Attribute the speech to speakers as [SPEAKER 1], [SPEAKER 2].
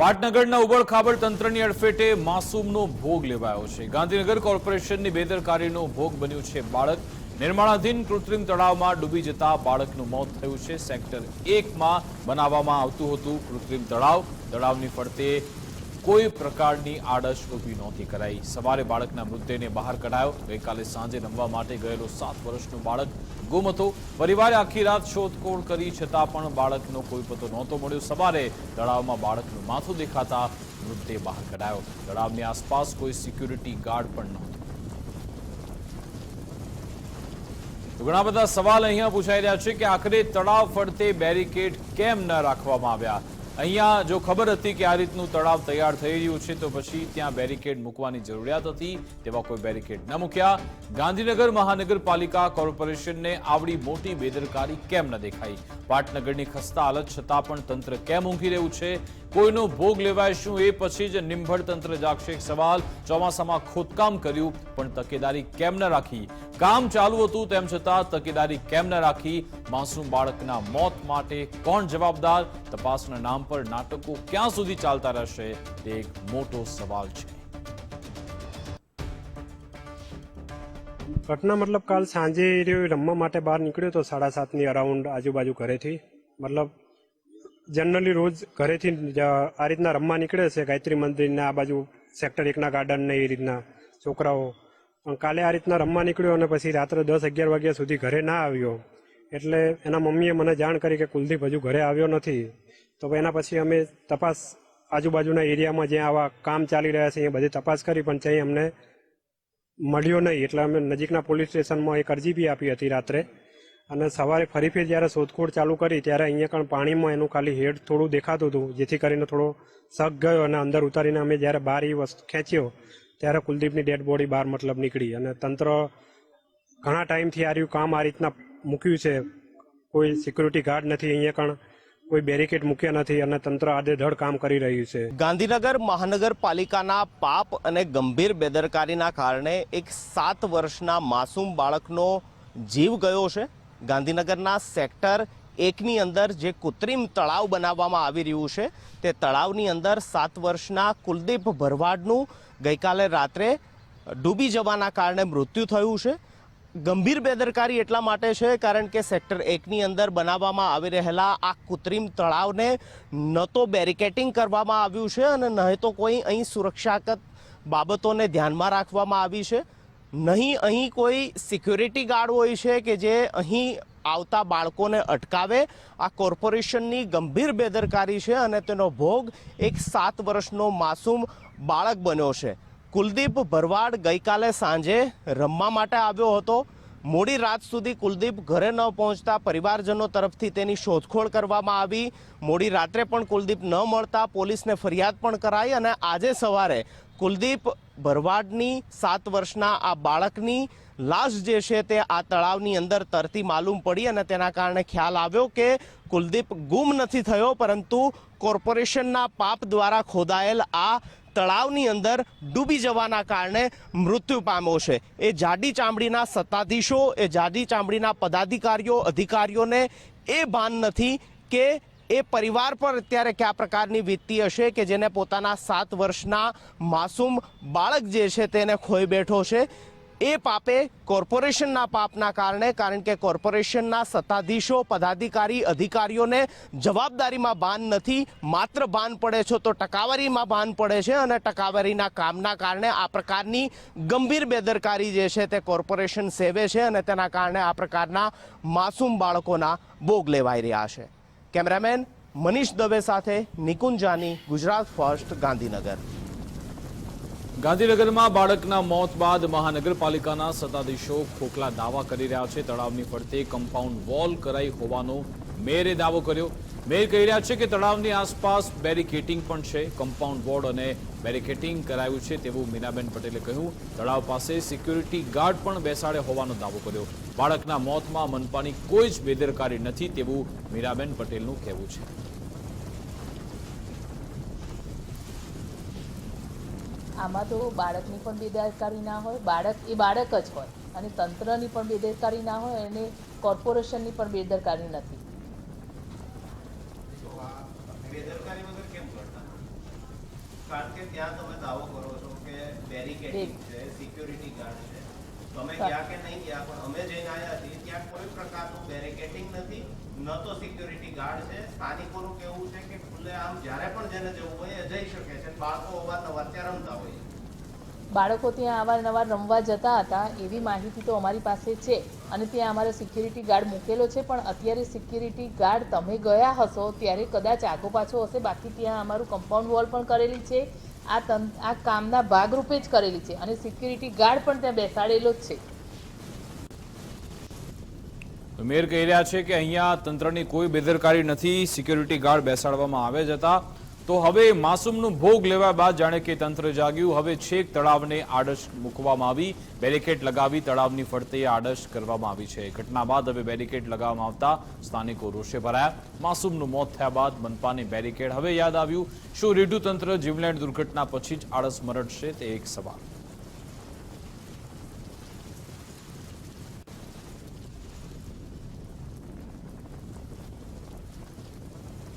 [SPEAKER 1] પાટનગરના ઉબડખાબડ તંત્રની અડફેટે માસૂમનો ભોગ લેવાયો છે. ગાંધીનગર કોર્પોરેશનની બેદરકારીનો ભોગ બન્યું છે બાળક. નિર્માણાધીન કૃત્રિમ તળાવમાં ડૂબી જતા બાળકનું મોત થયું છે. સેક્ટર એકમાં બનાવવામાં આવતું હતું કૃત્રિમ તળાવ. તળાવની ફરતે કોઈ પ્રકારની આડશ ઊભી નહોતી કરાઈ. સવારે બાળકના મૃતદેહને બહાર કઢાયો. ગઈકાલે સાંજે રમવા માટે ગયેલો સાત વર્ષનું બાળક ગુમ હતો. પરિવારે આખી રાત શોધખોળ કરી છતાં પણ બાળકનો કોઈ પતો નહોતો મળ્યો. સવારે તળાવમાં બાળકનું માથું દેખાતા મૃતદેહ બહાર કઢાયો. તળાવની આસપાસ કોઈ સિક્યુરિટી ગાર્ડ પણ નહોતો. ઘણા બધા સવાલ અહીંયા પૂછાઈ રહ્યા છે કે આખરે તળાવ ફરતે બેરિકેડ કેમ ન રાખવામાં આવ્યા? અહીંયા જો ખબર હતી કે આ રીતનું તળાવ તૈયાર થઈ રહ્યું છે, તો પછી ત્યાં બેરિકેડ મૂકવાની જરૂરિયાત હતી તેવા કોઈ બેરિકેડ ન મૂક્યા. ગાંધીનગર મહાનગરપાલિકા કોર્પોરેશનને આવડી મોટી બેદરકારી કેમ ન દેખાઈ? પાટનગરની ખસ્તા હાલત છતાં પણ તંત્ર કેમ ઊંઘી રહ્યું છે? કોઈનો ભોગ લેવાય શું એ પછી જ નિંભળ તંત્ર જાગશે સવાલ. ચોમાસામાં ખોદકામ કર્યું, પણ તકેદારી કેમ ન રાખી? કામ ચાલુ હતું તેમ છતાં તકેદારી કેમ ન રાખી? માસૂમ બાળકના મોત માટે કોણ જવાબદાર? તપાસના નામ પર નાટકો ક્યાં સુધી ચાલતા રહેશે? તે એક મોટો સવાલ છે.
[SPEAKER 2] ઘટના મતલબ કાલ સાંજે રમવા માટે બહાર નીકળ્યો તો સાડા સાતની અરાઉન્ડ આજુબાજુ ઘરેથી. મતલબ જનરલી રોજ ઘરેથી આ રીતના રમવા નીકળે છે, ગાયત્રી મંદિરના, આ બાજુ સેક્ટર એકના ગાર્ડન એ રીતના છોકરાઓ. પણ કાલે આ રીતના રમવા નીકળ્યો અને પછી રાત્રે દસ અગિયાર વાગ્યા સુધી ઘરે ના આવ્યો. એટલે એના મમ્મીએ મને જાણ કરી કે કુલદીપ હજુ ઘરે આવ્યો નથી. તો એના પછી અમે તપાસ આજુબાજુના એરિયામાં જ્યાં આવા કામ ચાલી રહ્યા છે, એ બધી તપાસ કરી, પણ ત્યાં અમને મળ્યો નહીં. એટલે અમે નજીકના પોલીસ સ્ટેશનમાં એક અરજી બી આપી હતી રાત્રે. અને સવારે ફરી ફરી જ્યારે શોધખોળ ચાલુ કરી, ત્યારે અહીંયા પણ પાણીમાં એનું ખાલી હેડ થોડું દેખાતું હતું, જેથી કરીને થોડો શક ગયો અને અંદર ઉતારીને અમે જ્યારે બહાર એ વસ્તુ ખેંચ્યો, ત્યારે કુલદીપની ડેડ બોડી બહાર મતલબ નીકળી અને તંત્ર ઘણા ટાઈમથી આ રહ્યું, કામ આ રીતના મૂક્યું છે. કોઈ સિક્યુરિટી ગાર્ડ નથી, અહીંયા કણ કોઈ બેરિકેડ મૂક્યા નથી અને તંત્ર આડેધડ કામ કરી રહ્યું છે.
[SPEAKER 3] ગાંધીનગર મહાનગરપાલિકાના પાપ અને ગંભીર બેદરકારીના કારણે એક સાત વર્ષના માસૂમ બાળકનો જીવ ગયો છે. ગાંધીનગરના સેક્ટર એકની અંદર જે કૃત્રિમ તળાવ બનાવવામાં આવી રહ્યું છે, તે તળાવની અંદર સાત વર્ષના કુલદીપ ભરવાડનું ગઈકાલે રાત્રે ડૂબી જવાના કારણે મૃત્યુ થયું છે. ગંભીર બેદરકારી એટલા માટે છે કારણ કે સેક્ટર એકની અંદર બનાવવામાં આવી રહેલા આ કૃત્રિમ તળાવને ન તો બેરિકેટિંગ કરવામાં આવ્યું છે અને ન તો કોઈ અહીં સુરક્ષાગત બાબતોને ધ્યાનમાં રાખવામાં આવી છે. નહીં, અહીં કોઈ સિક્યુરિટી ગાર્ડ હોય છે કે જે અહીં આવતા બાળકોને અટકાવે. આ કોર્પોરેશનની ગંભીર બેદરકારી છે અને તેનો ભોગ એક સાત વર્ષનો માસૂમ બાળક બન્યો છે. કુલદીપ ભરવાડ ગઈકાલે સાંજે રમવા માટે આવ્યો હતો. મોડી રાત સુધી કુલદીપ ઘરે ન પહોંચતા પરિવારજનો તરફથી તેની શોધખોળ કરવામાં આવી. મોડી રાત્રે પણ કુલદીપ ન મળતા પોલીસને ફરિયાદ પણ કરાઈ અને આજે સવારે કુલદીપ ભરવાડની સાત વર્ષના આ બાળકની લાશ જે છે તે આ તળાવની અંદર તરતી માલુમ પડી અને તેના કારણે ખ્યાલ આવ્યો કે કુલદીપ ગુમ નથી થયો, પરંતુ કોર્પોરેશનના પાપ દ્વારા ખોદાયેલ આ તળાવની અંદર ડૂબી જવાના કારણે મૃત્યુ પામ્યો છે. એ જાડી ચામડીના સત્તાધીશો, એ જાડી ચામડીના પદાધિકારીઓ, અધિકારીઓને એ ભાન નથી કે એ પરિવાર પર અત્યારે કયા પ્રકારની વીતતી હશે કે જેને પોતાના સાત વર્ષના માસૂમ બાળક જે છે તેને ખોઈ બેઠો છે. એ પાપે કોર્પોરેશનના પાપના કારણે, કારણ કે કોર્પોરેશનના સત્તાધીશો, પદાધિકારી, અધિકારીઓને જવાબદારીમાં ભાન નથી, માત્ર ભાન પડે છે તો ટકાવારીમાં ભાન પડે છે અને ટકાવારીના કામના કારણે આ પ્રકારની ગંભીર બેદરકારી જે છે તે કોર્પોરેશન સેવે છે અને તેના કારણે આ પ્રકારના માસૂમ બાળકોના ભોગ લેવાઈ રહ્યા છે. કેમેરામેન મનીષ દવે સાથે નિકુંજ જાની, ગુજરાત ફર્સ્ટ, ગાંધીનગર.
[SPEAKER 1] ગાંધીનગરમાં બાળકના મોત બાદ મહાનગરપાલિકાના સત્તાધીશો ખોખલા દાવા કરી રહ્યા છે. તળાવની ફરતે કમ્પાઉન્ડ વોલ કરાઈ હોવાનો મેયરે દાવો કર્યો. મેયર કહી રહ્યા છે કે તળાવની આસપાસ બેરિકેટિંગ પણ છે. કમ્પાઉન્ડ વોર્ડ અને બેરિકેટિંગ કરાયું છે તેવું મીનાબેન પટેલે કહ્યું. તળાવ પાસે સિક્યુરિટી ગાર્ડ પણ બેસાડે હોવાનો દાવો કર્યો. બાળકના મોતમાં મનપાની કોઈ જ બેદરકારી નથી તેવું મીરાબેન પટેલનું કહેવું છે.
[SPEAKER 4] આમાં તો બાળકની પણ બેદરકારી ના હોય બાળક એ બાળક જ હોય અને તંત્રની પણ બેદરકારી ના હોય અને કોર્પોરેશનની પણ બેદરકારી નથી.
[SPEAKER 3] કે ત્યાં તમે દાવો કરો છો કે બેરિકેડિંગ છે સિક્યોરિટી ગાર્ડ છે. તમે ગયા કે નહીં ગયા? પણ અમે જઈને આવ્યા છીએ. ત્યાં કોઈ પ્રકારનું બેરિકેટિંગ નથી. ન તો સિક્યોરિટી ગાર્ડ છે. સ્થાનિકોનું કેવું છે કે ખુલ્લે આમ જ્યારે પણ જેને જવું હોય એ જઈ શકે છે. બાળકો અવારનવાર ત્યાં રમતા હોય
[SPEAKER 4] બાળકો ત્યાં અવારનવાર રમવા જતા હતા. એવી માહિતી તો અમારી પાસે છે. અને ત્યાં અમારો સિક્યુરિટી ગાર્ડ મૂકેલો છે. પણ અત્યારે સિક્યુરિટી ગાર્ડ તમે ગયા હશો, ત્યારે કદાચ આગો પાછો હશે. બાકી ત્યાં અમારું કમ્પાઉન્ડ વોલ પણ કરેલી છે. આ તં, આ કામના ભાગરૂપે જ કરેલી છે અને સિક્યુરિટી ગાર્ડ પણ ત્યાં બેસાડેલો જ છે.
[SPEAKER 1] મેયર કહી રહ્યા છે કે અહીંયા તંત્રની કોઈ બેદરકારી નથી સિક્યુરિટી ગાર્ડ બેસાડવામાં આવે જ હતા. તો હવે માસૂમનું ભોગ લેવા બાદ જાણે કે તંત્ર જાગ્યું. હવે છેક તળાવને આડશ મૂકવામાં આવી. બેરિકેડ લગાવી તળાવની ફરતે આડશ કરવામાં આવી છે. ઘટના બાદ હવે બેરિકેડ લગાવવામાં આવતા સ્થાનિકો રોષે ભરાયા. માસૂમનું મોત થયા બાદ મનપાની બેરિકેડ હવે યાદ આવ્યું. શું રેડુ તંત્ર જીવલેણ દુર્ઘટના પછી જ આળસ મરડશે તે એક સવાલ.